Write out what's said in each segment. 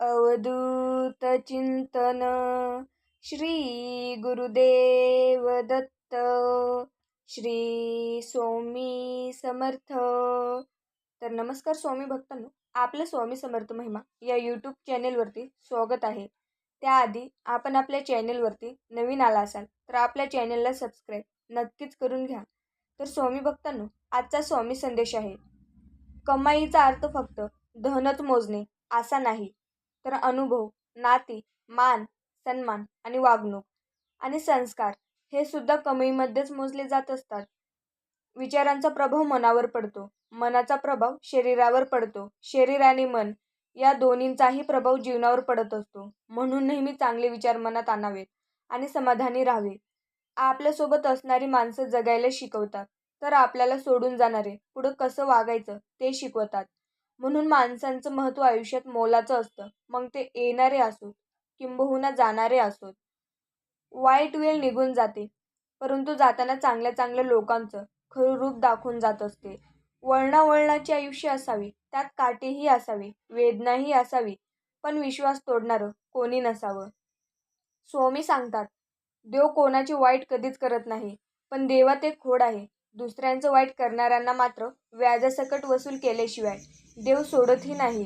अवधूत चिंतन. श्री गुरुदेव दत्त श्री स्वामी समर्थ. तर नमस्कार स्वामी भक्तांनो आपल्या स्वामी समर्थ महिमा या यूट्यूब चॅनेलवरती स्वागत आहे. त्याआधी आपण आपल्या चॅनेलवरती नवीन आला असाल तर आपल्या चॅनेलला सबस्क्राईब नक्कीच करून घ्या. तर स्वामी भक्तांनो आजचा स्वामी संदेश आहे कमाईचा अर्थ फक्त धनच मोजणे असा नाही. तर अनुभव नाती मान सन्मान आणि वागणूक आणि संस्कार हे सुद्धा कमाईमध्येच मोजले जात असतात. विचारांचा प्रभाव मनावर पडतो. मनाचा प्रभाव शरीरावर पडतो. शरीर आणि मन या दोन्हींचाही प्रभाव जीवनावर पडत असतो. म्हणून नेहमी चांगले विचार मनात आणावेत आणि समाधानी राहावे. आपल्यासोबत असणारी माणसं जगायला शिकवतात. तर आपल्याला सोडून जाणारे पुढं कसं वागायचं ते शिकवतात. म्हणून माणसांचं महत्त्व आयुष्यात मोलाचं असतं. मग ते येणारे असोत किंबहुना जाणारे असोत. वाईट वेळ निघून जाते परंतु जाताना चांगल्या चांगल्या लोकांचं खरं रूप दाखवून जात असते. वळणावळणाचे आयुष्य असावी त्यात काटेही असावे वेदनाही असावी पण विश्वास तोडणारं कोणी नसावं. स्वामी सांगतात देव कोणाची वाईट कधीच करत नाही पण देवात एक खोड आहे. दुसऱ्यांचं वाईट करणाऱ्यांना मात्र व्याजासकट वसूल केल्याशिवाय. देव सोडतही नाही.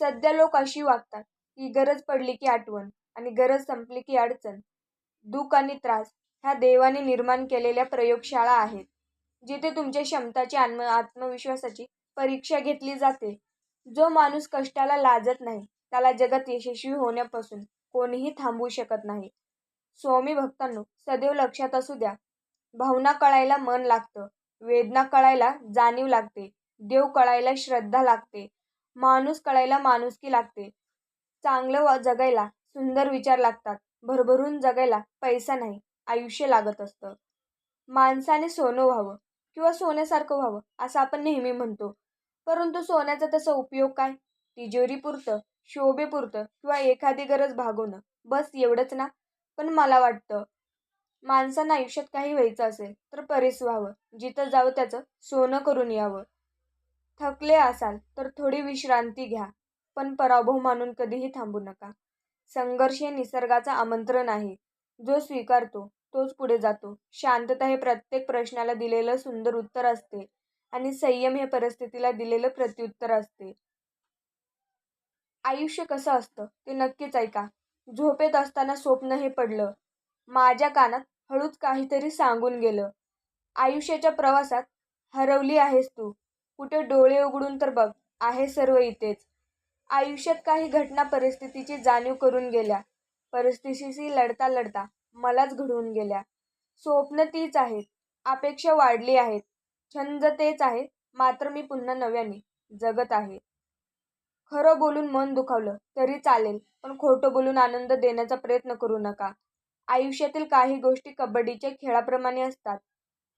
सध्या लोक अशी वागतात की गरज पडली की आठवण आणि गरज संपली की अडचण. दुःख आणि त्रास ह्या देवाने निर्माण केलेल्या प्रयोगशाळा आहेत. जिथे तुमच्या क्षमताची आत्म आत्मविश्वासाची परीक्षा घेतली जाते. जो माणूस कष्टाला लाजत नाही त्याला जगात यशस्वी होण्यापासून कोणीही थांबवू शकत नाही. स्वामी भक्तांनो सदैव लक्षात असू द्या. भावना कळायला मन लागतं वेदना कळायला जाणीव लागते. देव कळायला श्रद्धा लागते. माणूस कळायला माणुसकी लागते. चांगलं व जगायला सुंदर विचार लागतात. भरभरून जगायला पैसा नाही आयुष्य लागत असतं. माणसाने सोनं व्हावं किंवा सोन्यासारखं व्हावं असं आपण नेहमी म्हणतो. परंतु सोन्याचा तसा उपयोग काय? तिजोरीपुरतं शोभेपुरतं किंवा एखादी गरज भागवणं. बस एवढंच ना? पण मला वाटतं माणसांना आयुष्यात काही व्हायचं असेल तर परीस व्हावं. जिथं जावं त्याचं सोनं करून यावं. थकले असाल तर थोडी विश्रांती घ्या पण पराभव मानून कधीही थांबू नका. संघर्ष हे निसर्गाचं आमंत्रण आहे. जो स्वीकारतो तोच पुढे जातो. शांतता हे प्रत्येक प्रश्नाला दिलेलं सुंदर उत्तर असते आणि संयम हे परिस्थितीला दिलेलं प्रत्युत्तर असते. आयुष्य कसं असतं ते नक्कीच ऐका. झोपेत असताना स्वप्न हे पडलं. माझ्या कानात हळूच काहीतरी सांगून गेलं. आयुष्याच्या प्रवासात हरवली आहेस तू. कुठे डोळे उघडून तर बघ आहे सर्व इथेच. आयुष्यात काही घटना परिस्थितीची जाणीव करून गेल्या. परिस्थितीशी लढता लढता मलाच घडवून गेल्या. स्वप्न तीच आहेत अपेक्षा वाढली आहेत. छंद तेच आहेत मात्र मी पुन्हा नव्याने जगत आहे. खरं बोलून मन दुखावलं तरी चालेल पण खोटं बोलून आनंद देण्याचा प्रयत्न करू नका. आयुष्यातील काही गोष्टी कबड्डीच्या खेळाप्रमाणे असतात.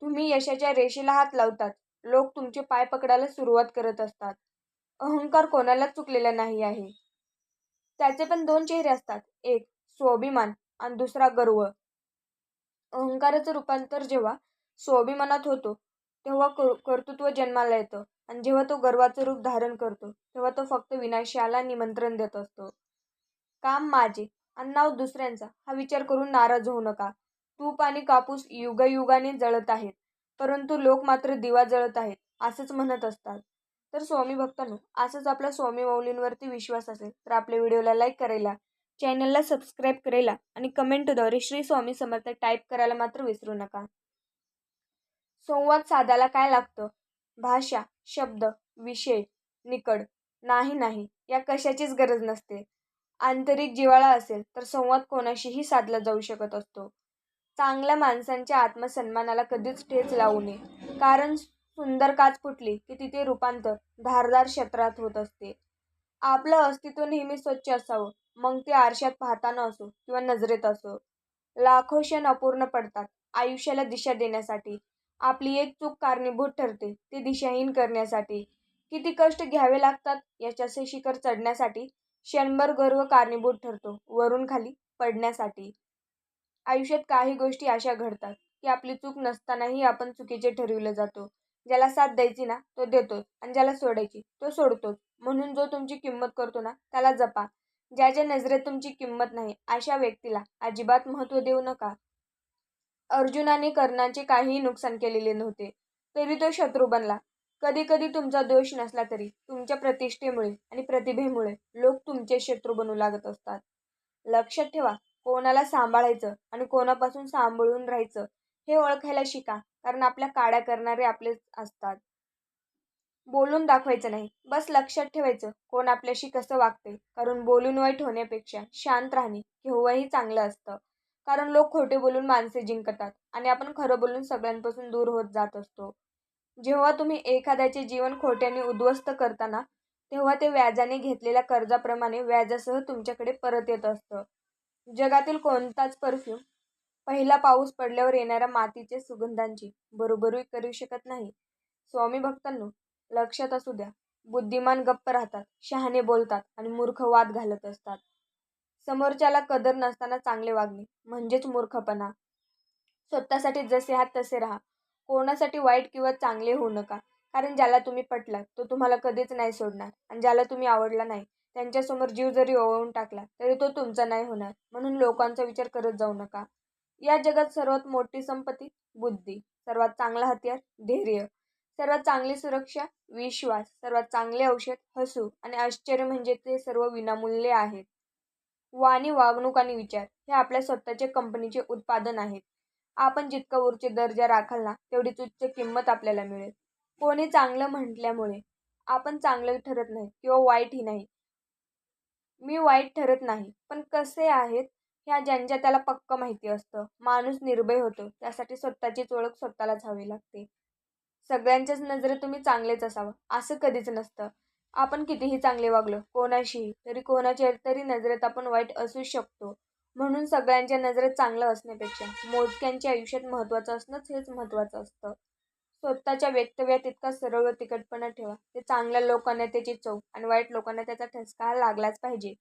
तुम्ही यशाच्या रेषेला हात लावतात. लोक तुमचे पाय पकडायला सुरुवात करत असतात. अहंकार कोणालाच चुकलेला नाही आहे. त्याचे पण दोन चेहरे असतात. एक स्वाभिमान आणि दुसरा गर्व. अहंकाराचं रूपांतर जेव्हा स्वाभिमानात होतो तेव्हा कर्तृत्व जन्माला येतं आणि जेव्हा तो गर्वाचं रूप धारण करतो तेव्हा तो फक्त विनाशाला निमंत्रण देत असतो. काम माझे आणि नाव दुसऱ्यांचा हा विचार करून नाराज होऊ नका. तूप आणि कापूस युगयुगाने जळत आहेत. परंतु लोक मात्र दिवा जळत आहेत असंच म्हणत असतात. तर स्वामी भक्तांनो असंच आपल्या स्वामी माऊलींवरती विश्वास असेल तर आपल्या व्हिडिओला लाईक करायला चॅनलला सबस्क्राईब करायला आणि कमेंटद्वारे श्री स्वामी समर्थ टाईप करायला मात्र विसरू नका. संवाद साधायला काय लागतं? भाषा शब्द विषय निकड नाही नाही या कशाचीच गरज नसते. आंतरिक जिवाळा असेल तर संवाद कोणाशीही साधला जाऊ शकत असतो. चांगल्या माणसांच्या आत्मसन्मानाला कधीच ठेच लावू नये. कारण सुंदर काच फुटली की तिथे रूपांतर धारदार क्षेत्रात होत असते. आपलं अस्तित्व नेहमी स्वच्छ असावं. मग ते आरशात पाहताना असो किंवा नजरेत असो. लाखो क्षण अपूर्ण पडतात आयुष्याला दिशा देण्यासाठी. आपली एक चूक कारणीभूत ठरते ती दिशाहीन करण्यासाठी. किती कष्ट घ्यावे लागतात याच्याचे शिखर चढण्यासाठी क्षणभर गर्व कारणीभूत ठरतो. वरून खाली पडण्यासाठी. आयुष्यात काही गोष्टी अशा घडतात की आपली चूक नसतानाही आपण चुकीचे ठरविलं जातो. ज्याला साथ द्यायची ना तो देतोच आणि ज्याला सोडायची तो सोडतोच म्हणून जो तुमची किंमत करतो ना त्याला जपा. ज्याच्या नजरेत तुमची किंमत नाही अशा व्यक्तीला अजिबात महत्त्व देऊ नका. अर्जुनाने कर्णाचे काहीही नुकसान केलेले नव्हते तरी तो शत्रू बनला. कधी कधी तुमचा दोष नसला तरी तुमच्या प्रतिष्ठेमुळे आणि प्रतिभेमुळे लोक तुमचे शत्रू बनू लागत असतात. लक्षात ठेवा कोणाला सांभाळायचं आणि कोणापासून सांभाळून राहायचं हे ओळखायला शिका कारण आपल्या काड्या करणारे आपलेच असतात. बोलून दाखवायचं नाही बस लक्षात ठेवायचं कोण आपल्याशी कसं वागते कारण बोलून वाईट होण्यापेक्षा शांत राहणे केव्हाही चांगलं असतं. कारण लोक खोटे बोलून माणसे जिंकतात आणि आपण खरं बोलून सगळ्यांपासून दूर होत जात असतो. जेव्हा तुम्ही एखाद्याचे जीवन खोट्याने उद्ध्वस्त करताना तेव्हा ते व्याजाने घेतलेल्या कर्जाप्रमाणे व्याजासह तुमच्याकडे परत येत असतं. जगातील कोणताच परफ्यूम पहिला पाऊस पडल्यावर येणाऱ्या मातीचे सुगंधांची बरोबरी करू शकत नाही. स्वामी भक्तांनो लक्षात असू द्या बुद्धिमान गप्प राहतात शहाणे बोलतात आणि मूर्ख वाद घालत असतात. समोरच्याला कदर नसताना चांगले वागणे म्हणजेच मूर्खपणा. स्वतःसाठी जसे आहात तसे राहा. कोणासाठी वाईट किंवा चांगले होऊ नका. कारण ज्याला तुम्ही पटलात तो तुम्हाला कधीच नाही सोडणार आणि ज्याला तुम्ही आवडला नाही त्यांच्यासमोर जीव जरी ओवळून टाकला तरी तो तुमचा नाही होणार. म्हणून लोकांचा विचार करत जाऊ नका. या जगात सर्वात मोठी संपत्ती बुद्धी सर्वात चांगला हत्यार धैर्य सर्वात चांगली सुरक्षा विश्वास सर्वात चांगले औषध हसू आणि आश्चर्य म्हणजे ते सर्व विनामूल्य आहेत. वाणी वागणूक आणि विचार हे आपल्या स्वतःचे कंपनीचे उत्पादन आहेत. आपण जितका उच्च दर्जा राखाल ना तेवढीच उच्च किंमत आपल्याला मिळेल. कोणी चांगलं म्हटल्यामुळे आपण चांगलं ठरत नाही किंवा वाईटही नाही. मी वाईट ठरत नाही. पण कसे आहेत ह्या ज्यांच्या त्याला पक्क माहिती असतं. माणूस निर्भय होतो. त्यासाठी स्वतःचीच ओळख स्वतःलाच हवी लागते. सगळ्यांच्याच नजरेत तुम्ही चांगलेच असावं. असं कधीच नसतं. आपण कितीही चांगले वागलो कोणाशीही तरी कोणाच्या तरी नजरेत आपण वाईट असू शकतो. म्हणून सगळ्यांच्या नजरेत चांगलं असण्यापेक्षा मोजक्यांच्या आयुष्यात महत्त्वाचं असणंच हेच महत्त्वाचं असतं. स्वतःच्या व्यक्तव्यात इतका सरळ व तिखटपणा ठेवा. ते चांगल्या लोकांना त्याची चव आणि वाईट लोकांना त्याचा ठसका लागलाच पाहिजे.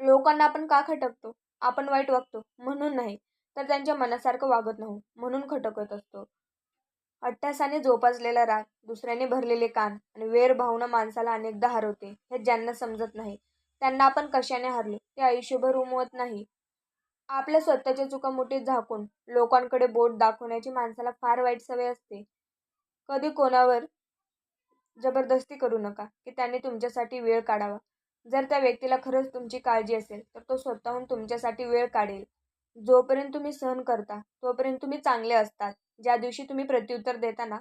लोकांना आपण का खटकतो? आपण वाईट वागतो? म्हणून नाही तर त्यांच्या मनासारखं वागत नाही म्हणून खटकत असतो. अट्टासाने जोपासलेला राग दुसऱ्याने भरलेले कान आणि वेर भावना माणसाला अनेकदा हरवते हे ज्यांना समजत नाही. त्यांना आपण कशाने हरले? ते आयुष्यभर उमवत नाही. आपल्या स्वतःच्या चुका मोठी झाकून लोकांकडे बोट दाखवण्याची माणसाला फार वाईट सवय असते. कधी कोणावर जबरदस्ती करू नका की त्यांनी तुमच्यासाठी वेळ काढावा. जर त्या व्यक्तीला खरंच तुमची काळजी असेल तर तो स्वतःहून तुमच्यासाठी वेळ काढेल. जोपर्यंत तुम्ही सहन करता तोपर्यंत तुम्ही चांगले असतात. ज्या दिवशी तुम्ही प्रत्युत्तर देताना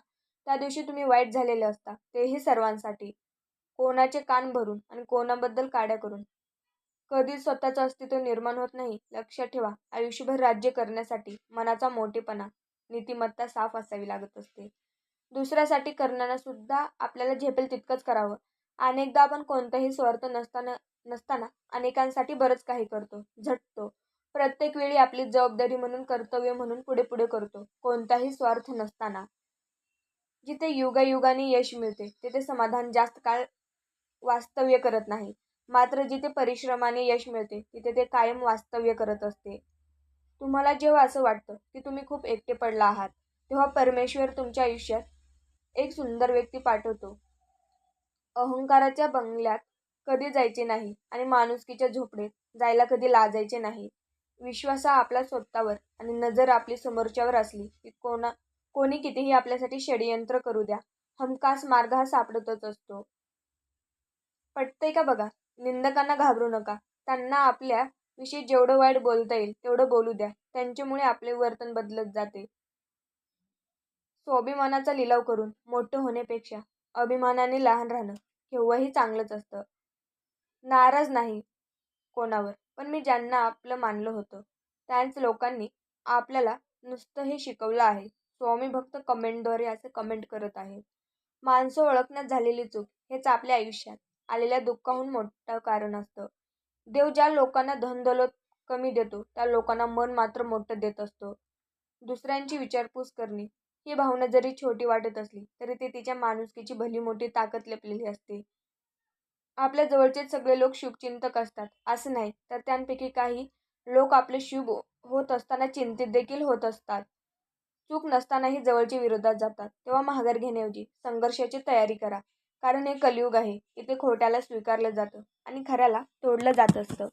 त्या दिवशी तुम्ही वाईट झालेले असता. तेही सर्वांसाठी. कोणाचे कान भरून आणि कोणाबद्दल काड्या करून. कधीच स्वतःचं अस्तित्व निर्माण होत नाही. लक्षात ठेवा आयुष्यभर राज्य करण्यासाठी मनाचा मोठेपणा नीतिमत्ता साफ असावी लागत असते. दुसऱ्यासाठी करणारा सुद्धा आपल्याला झेपेल तितकंच करावं. अनेकदा आपण कोणताही स्वार्थ नसताना नसताना अनेकांसाठी बरंच काही करतो झटतो. प्रत्येक वेळी आपली जबाबदारी म्हणून कर्तव्य म्हणून पुढे पुढे करतो. कोणताही स्वार्थ नसताना. जिथे युगायुगाने यश मिळते तिथे समाधान जास्त काळ वास्तव्य करत नाही. मात्र जिथे परिश्रमाने यश मिळते तिथे ते कायम वास्तव्य करत असते. तुम्हाला जेव्हा असं वाटतं की तुम्ही खूप एकटे पडला आहात तेव्हा परमेश्वर तुमच्या आयुष्यात एक सुंदर व्यक्ती पाठवतो. अहंकाराच्या बंगल्यात कधी जायचे नाही आणि माणुसकीच्या झोपडीत जायला कधी लाजायचे नाही. विश्वास हा आपला स्वतःवर आणि नजर आपली समोरच्यावर असली की कोणा कोणी कितीही आपल्यासाठी षडयंत्र करू द्या हमखास मार्ग हा सापडतच असतो. पटतंय का बघा? निंदकांना घाबरू नका. त्यांना आपल्या विषयी जेवढं वाईट बोलता येईल तेवढं बोलू द्या. त्यांच्यामुळे आपले वर्तन बदलत जाते. स्वाभिमानाचा लिलाव करून मोठं होण्यापेक्षा अभिमानाने लहान राहणं केव्हाही चांगलंच असतं. नाराज नाही कोणावर पण मी ज्यांना आपलं मानलं होतं त्याच लोकांनी आपल्याला नुसतं हे शिकवलं आहे. स्वामी भक्त कमेंटद्वारे असं कमेंट करत आहे माणसं ओळखण्यात झालेली चूक हेच आपल्या आयुष्यात. आलेल्या दुःखाहून मोठं कारण असतं. देव ज्या लोकांना धनदौलत कमी देतो त्या लोकांना मन मात्र मोठं देत असतो. दुसऱ्यांची विचारपूस करणे ही भावना जरी छोटी वाटत असली तरी ते तिच्या माणुसकीची भली मोठी ताकद लपलेली असते. आपल्या जवळचे सगळे लोक शुभचिंतक असतात. असं नाही तर त्यांपैकी काही लोक आपले शुभ होत असताना चिंतित देखील होत असतात. चूक नसतानाही जवळच्या विरोधात जातात. तेव्हा माघार घेण्याऐवजी संघर्षाची तयारी करा. कारण हे कलियुग आहे. इथे खोट्याला स्वीकारलं जातं आणि खऱ्याला तोडलं जात असतं.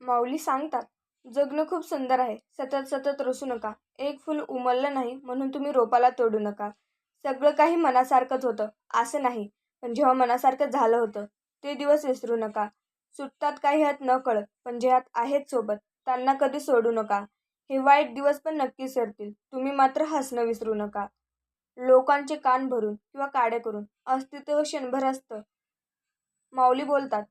माऊली सांगतात जगणं खूप सुंदर आहे. सतत सतत रसू नका. एक फूल उमललं नाही म्हणून तुम्ही रोपाला तोडू नका. सगळं काही मनासारखंच होतं. असं नाही. पण जेव्हा मनासारखं झालं होतं ते दिवस विसरू नका. सुटतात काही हात न कळत पण जे हात आहेत सोबत त्यांना कधी सोडू नका. हे वाईट दिवस पण नक्की सरतील तुम्ही मात्र हसणं विसरू नका. लोकांचे कान भरून किंवा काड्या करून अस्तित्व क्षणभर असतं. माऊली बोलतात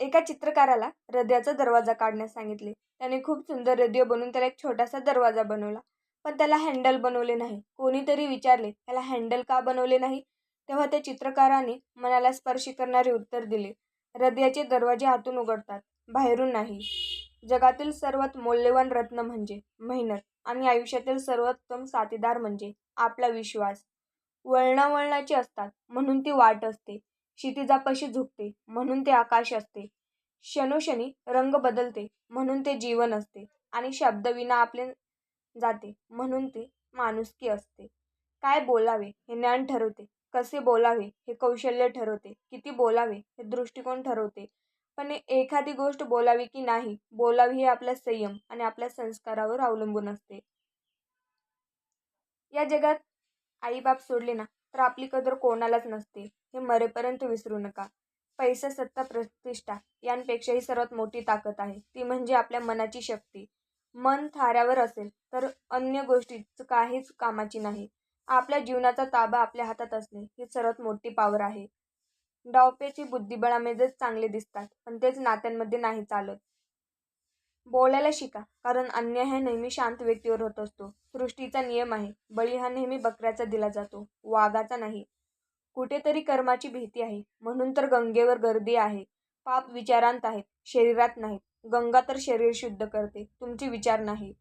एका चित्रकाराला हृदयाचा दरवाजा काढण्यास सांगितले. त्याने खूप सुंदर हृदय बनवून त्याला एक छोटासा दरवाजा बनवला. पण त्याला हँडल बनवले नाही. कोणीतरी विचारले त्याला हँडल का बनवले नाही? तेव्हा त्या चित्रकाराने मनाला स्पर्श करणारे उत्तर दिले हृदयाचे दरवाजे आतून उघडतात बाहेरून नाही. जगातील सर्वात मौल्यवान रत्न म्हणजे मेहनत आणि आयुष्यातील सर्वोत्तम साथीदार म्हणजे आपला विश्वास. वळणावळणाची असतात म्हणून ती वाट असते. क्षितिजापाशी झुकते म्हणून ते आकाश असते. क्षणोक्षणी रंग बदलते म्हणून ते जीवन असते. आणि शब्दविना आपले जाते म्हणून ते माणुसकी असते. काय बोलावे हे ज्ञान ठरवते. कसे बोलावे हे कौशल्य ठरवते. किती बोलावे हे दृष्टिकोन ठरवते. पण एखादी गोष्ट बोलावी की नाही बोलावी हे आपला संयम आणि आपल्या संस्कारावर अवलंबून असते. या जगात आईबाप सोडले ना तर आपली कदर कोणालाच नसते हे मरेपर्यंत विसरू नका. पैसा सत्ता प्रतिष्ठा यांपेक्षाही सर्वात मोठी ताकद आहे. ती म्हणजे आपल्या मनाची शक्ती. मन थाऱ्यावर असेल तर अन्य गोष्टीचं काहीच कामाची नाही. आपल्या जीवनाचा ताबा आपल्या हातात असणे ही सर्वात मोठी पावर आहे. डावपेची बुद्धिबळामेजच चांगले दिसतात पण तेच नात्यांमध्ये नाही चालत. बोलायला शिका कारण अन्याय हा नेहमी शांत व्यक्तीवर होत असतो. सृष्टीचा नियम आहे बळी हा नेहमी बकऱ्याचा दिला जातो वाघाचा नाही. कुठेतरी कर्माची भीती आहे म्हणून तर गंगेवर गर्दी आहे. पाप विचारांत आहेत शरीरात नाहीत. गंगा तर शरीर शुद्ध करते तुमचे विचार नाही.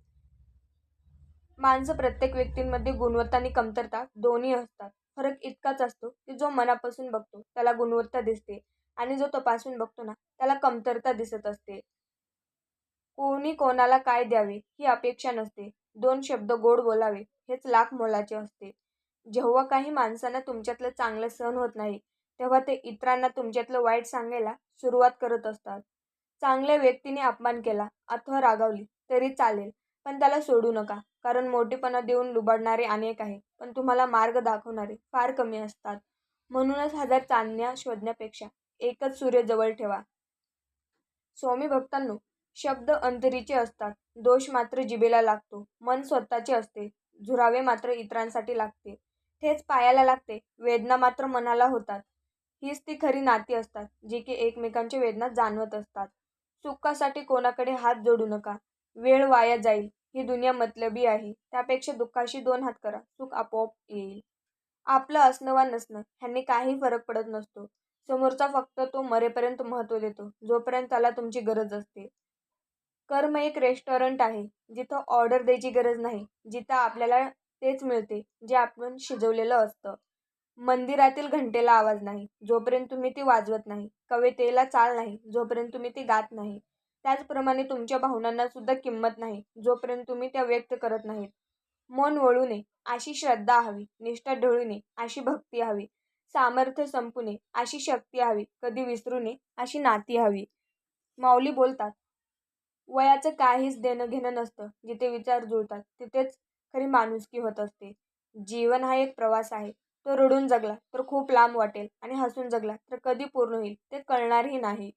माणसं प्रत्येक व्यक्तींमध्ये गुणवत्ता आणि कमतरता दोन्ही असतात. फरक इतकाच असतो की जो मनापासून बघतो त्याला गुणवत्ता दिसते आणि जो तपासून बघतो ना त्याला कमतरता दिसत असते. कोणी कोणाला काय द्यावे ही अपेक्षा नसते. दोन शब्द गोड बोलावे हेच लाख मोलाचे असते. जेव्हा काही माणसांना तुमच्यातलं चांगलं सहन होत नाही तेव्हा ते इतरांना तुमच्यातलं वाईट सांगायला सुरुवात करत असतात. चांगल्या व्यक्तीने अपमान केला अथवा रागावली तरी चालेल पण त्याला सोडू नका कारण मोठेपणा देऊन लुबाडणारे अनेक आहे पण तुम्हाला मार्ग दाखवणारे फार कमी असतात. म्हणूनच हजार चांदण्या शोधण्यापेक्षा एकच सूर्य जवळ ठेवा. स्वामी भक्तांनो शब्द अंतरीचे असतात. दोष मात्र जिभेला लागतो. मन स्वतःचे असते. झुरावे मात्र इतरांसाठी लागते. ठेच पायाला लागते. वेदना मात्र मनाला होतात. हीच ती खरी नाती असतात जी की एकमेकांच्या वेदना जाणवत असतात. सुखासाठी कोणाकडे हात जोडू नका. वेळ वाया जाईल. ही दुनिया मतलबी आहे. त्यापेक्षा दुःखाशी दोन हात करा. सुख आपोआप येईल. आपलं असणं वा नसणं ह्यांनी काही फरक पडत नसतो. समोरचा फक्त तो मरेपर्यंत महत्त्व देतो. जोपर्यंत त्याला तुमची गरज असते. कर्म एक रेस्टॉरंट आहे. जिथं ऑर्डर द्यायची गरज नाही. जिथं आपल्याला तेच मिळते. जे आपण शिजवलेलं असतं. मंदिरातील घंटेला आवाज नाही. जोपर्यंत तुम्ही ती वाजवत नाही. कवितेला चाल नाही. जोपर्यंत तुम्ही ती गात नाही. त्याचप्रमाणे तुमच्या भावनांना सुद्धा किंमत नाही जोपर्यंत तुम्ही त्या व्यक्त करत नाहीत. मन वळू नये अशी श्रद्धा हवी निष्ठा ढळू नये अशी भक्ती हवी. सामर्थ्य संपू नये अशी शक्ती हवी कधी विसरू नये अशी नाती हवी. माऊली बोलतात वयाचं काहीच देणं घेणं नसतं जिथे विचार जुळतात तिथेच खरी माणुसकी होत असते. जीवन हा एक प्रवास आहे तो रडून जगला तर खूप लांब वाटेल आणि हसून जगला तर कधी पूर्ण होईल ते कळणारही नाही.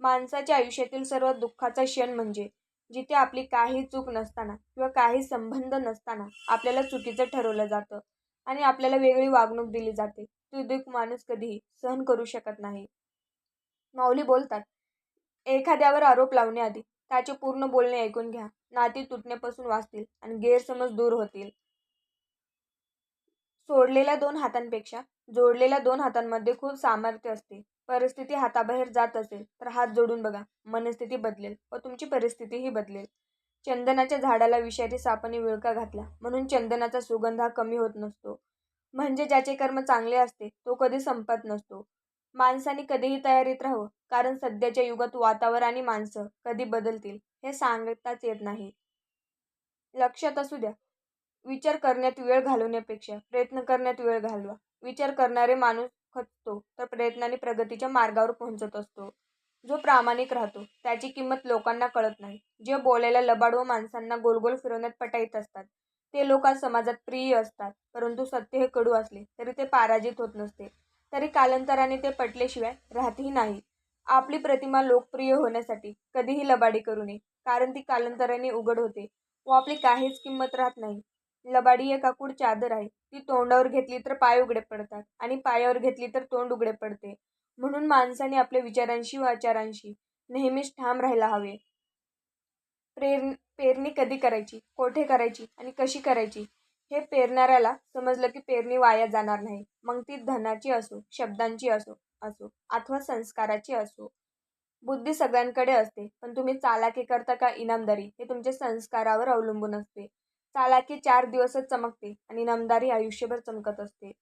माणसाच्या आयुष्यातील सर्वात दुःखाचा क्षण म्हणजे जिथे आपली काही चूक नसताना किंवा काही संबंध नसताना आपल्याला चुकीचं ठरवलं जातं आणि आपल्याला वेगळी वागणूक दिली जाते. ती दुःख माणूस कधीही सहन करू शकत नाही. माऊली बोलतात एखाद्यावर आरोप लावण्याआधी त्याचे पूर्ण बोलणे ऐकून घ्या. नाती तुटण्यापासून वाचतील आणि गैरसमज दूर होतील. सोडलेल्या दोन हातांपेक्षा जोडलेल्या दोन हातांमध्ये खूप सामर्थ्य असते. परिस्थिती हाताबाहेर जात असेल तर हात जोडून बघा. मनस्थिती बदलेल व तुमची परिस्थितीही बदलेल. चंदनाच्या झाडाला विषारी सापाने विळका घातला. म्हणून चंदनाचा सुगंध हा कमी होत नसतो. म्हणजे ज्याचे कर्म चांगले असते तो कधी संपत नसतो. माणसाने कधीही तयारीत राहावं कारण सध्याच्या युगात वातावरण आणि माणसं कधी बदलतील हे सांगताच येत नाही. लक्षात असू द्या. विचार करण्यात वेळ घालवण्यापेक्षा प्रयत्न करण्यात वेळ घालवा. विचार करणारे माणूस खचतो तर प्रयत्नाने प्रगतीच्या मार्गावर पोहोचत असतो. जो प्रामाणिक राहतो त्याची किंमत लोकांना कळत नाही. जे बोलायला लबाड व माणसांना गोलगोल फिरवण्यात पटाईत असतात. ते लोक आज समाजात प्रिय असतात परंतु सत्य हे कडू असले तरी ते पराजित होत नसते. तरी कालांतराने ते पटल्याशिवाय राहतही नाही. आपली प्रतिमा लोकप्रिय होण्यासाठी कधीही लबाडी करू नये कारण ती कालांतराने उघड होते व आपली काहीच किंमत राहत नाही. लबाडी एक आकूड चादर आहे. ती तोंडावर घेतली तर पाय उघडे पडतात आणि पायावर घेतली तर तोंड उघडे पडते. म्हणून माणसाने आपल्या विचारांशी व आचारांशी नेहमीच ठाम राहायला हवे. प्रेर पेरणी कधी करायची? कोठे करायची? आणि कशी करायची? हे पेरणाऱ्याला समजलं की पेरणी वाया जाणार नाही. मग ती धनाची असो शब्दांची असो असो अथवा संस्काराची असो. बुद्धी सगळ्यांकडे असते. पण तुम्ही चालाकी करता का इनामदारी? हे तुमच्या संस्कारावर अवलंबून असते. चालाकी चार दिवसच चमकते आणि नमदारी आयुष्यभर चमकत असते.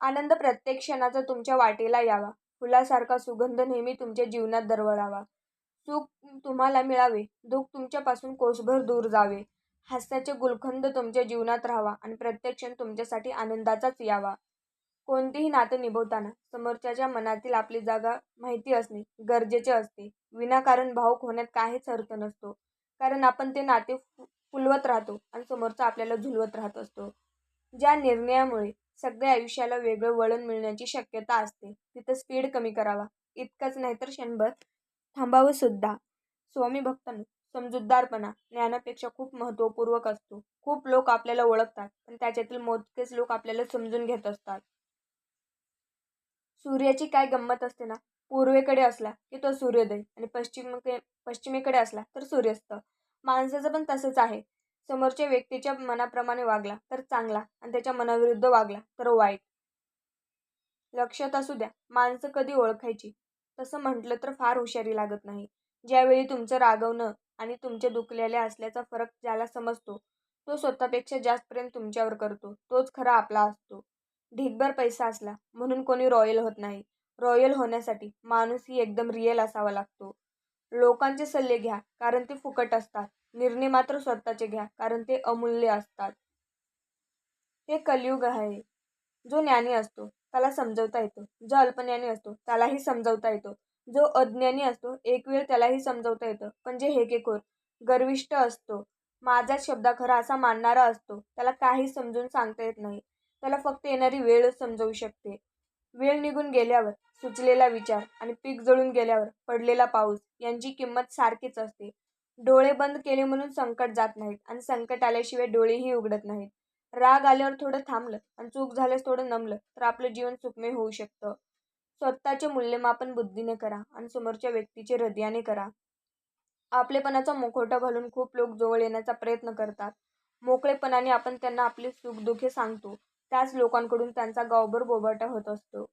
आनंद प्रत्येक क्षणाचा तुमच्या वाटेला यावा. फुलासारखा सुगंध नेहमी तुमच्या जीवनात दरवळावा. सुख तुम्हाला मिळावे. दुःख तुमच्यापासून कोसभर दूर जावे. हास्याचे गुलखंद तुमच्या जीवनात राहावा आणि प्रत्येक क्षण तुमच्यासाठी आनंदाचाच यावा. कोणतेही नातं निभवताना समोरच्याच्या मनातील आपली जागा माहिती असणे गरजेचे असते. विनाकारण भाऊक होण्यात काहीच अर्थ नसतो. कारण आपण ते नाते फुलवत राहतो आणि समोरचा आपल्याला झुलवत राहत असतो. ज्या निर्णयामुळे सगळ्या आयुष्याला वेगळं वळण मिळण्याची शक्यता असते तिथं स्पीड कमी करावा. इतकंच नाही तर क्षणभर थांबावं सुद्धा. स्वामी भक्तांनो समजूतदारपणा ज्ञानापेक्षा खूप महत्त्वपूर्वक असतो. खूप लोक आपल्याला ओळखतात पण त्याच्यातील मोजकेच लोक आपल्याला समजून घेत असतात. सूर्याची काय गंमत असते ना? पूर्वेकडे असला की तो सूर्योदय आणि पश्चिमेकडे पश्चिमेकडे असला तर सूर्यास्त. माणसाचं पण तसंच आहे. समोरच्या व्यक्तीच्या मनाप्रमाणे वागला तर चांगला. आणि त्याच्या मनाविरुद्ध वागला तर वाईट. लक्षात असू द्या माणसं कधी ओळखायची? तसं म्हटलं तर फार हुशारी लागत नाही. ज्यावेळी तुमचं रागवणं आणि तुमच्या दुखलेल्या असल्याचा फरक ज्याला समजतो तो स्वतःपेक्षा जास्त प्रेम तुमच्यावर करतो. तोच खरा आपला असतो. ढीकभर पैसा असला म्हणून कोणी रॉयल होत नाही. रॉयल होण्यासाठी माणूसही एकदम रिअल असावा लागतो. लोकांचे सल्ले घ्या कारण ते फुकट असतात. निर्णय मात्र स्वतःचे घ्या कारण ते अमूल्य असतात. हे कलियुग आहे. जो ज्ञानी असतो त्याला समजवता येतो. जो अल्पज्ञानी असतो त्यालाही समजवता येतो. जो अज्ञानी असतो एक वेळ त्यालाही समजवता येतं. म्हणजे पण जे हेकेखोर गर्विष्ट असतो. माझा शब्द खरा असा मानणारा असतो. त्याला काही समजून सांगता येत नाही. त्याला फक्त येणारी वेळच समजवू शकते. वेळ निघून गेल्यावर सुचलेला विचार आणि पीक जळून गेल्यावर पडलेला पाऊस यांची किंमत सारखीच असते. डोळे बंद केले म्हणून संकट जात नाहीत आणि संकट आल्याशिवाय डोळेही उघडत नाहीत. राग आल्यावर थोडं थांबलं आणि चूक झाल्यास थोडं नमलं तर आपलं जीवन सुखमय होऊ शकतं. स्वतःचे मूल्यमापन बुद्धीने करा आणि समोरच्या व्यक्तीचे हृदयाने करा. आपलेपणाचा मुखवटा घालून खूप लोक जवळ येण्याचा प्रयत्न करतात. मोकळेपणाने आपण त्यांना आपले सुखदुःखे सांगतो. त्याच लोकांकडून त्यांचा गावभर बोबाटा होत असतो.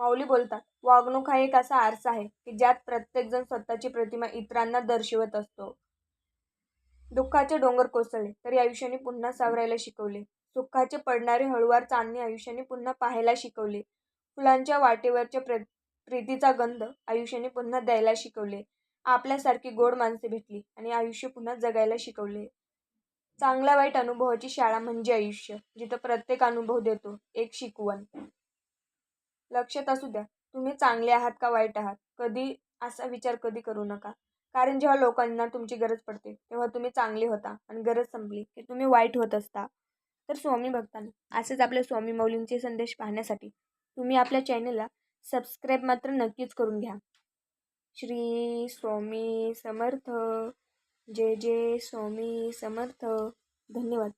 माऊली बोलतात वागणूक हा एक असा आरसा आहे की ज्यात प्रत्येकजण स्वतःची प्रतिमा इतरांना दर्शवत असतो. दुःखाचे डोंगर कोसळले तरी आयुष्याने पुन्हा सावरायला शिकवले. सुखाचे पडणारे हळुवार चांदणे आयुष्याने पुन्हा पाहायला शिकवले. फुलांच्या वाटेवरच्या प्र प्रीतीचा गंध आयुष्याने पुन्हा द्यायला शिकवले. आपल्यासारखी गोड माणसे भेटली आणि आयुष्य पुन्हा जगायला शिकवले. चांगल्या वाईट अनुभवाची शाळा म्हणजे आयुष्य जिथं प्रत्येक अनुभव देतो एक शिकवण. लक्षात असू द्या तुम्ही चांगले आहात का वाईट आहात? कधी असा विचार कधी करू नका. कारण जेव्हा लोकांना तुमची गरज पडते तेव्हा तुम्ही चांगले होता आणि गरज संपली की तुम्ही वाईट होत असता. तर स्वामी भक्तांना असेच आपल्या स्वामी मौलींचे संदेश पाहण्यासाठी तुम्ही आपल्या चॅनलला सबस्क्राईब मात्र नक्कीच करून घ्या. श्री स्वामी समर्थ. जय जय स्वामी समर्थ. धन्यवाद.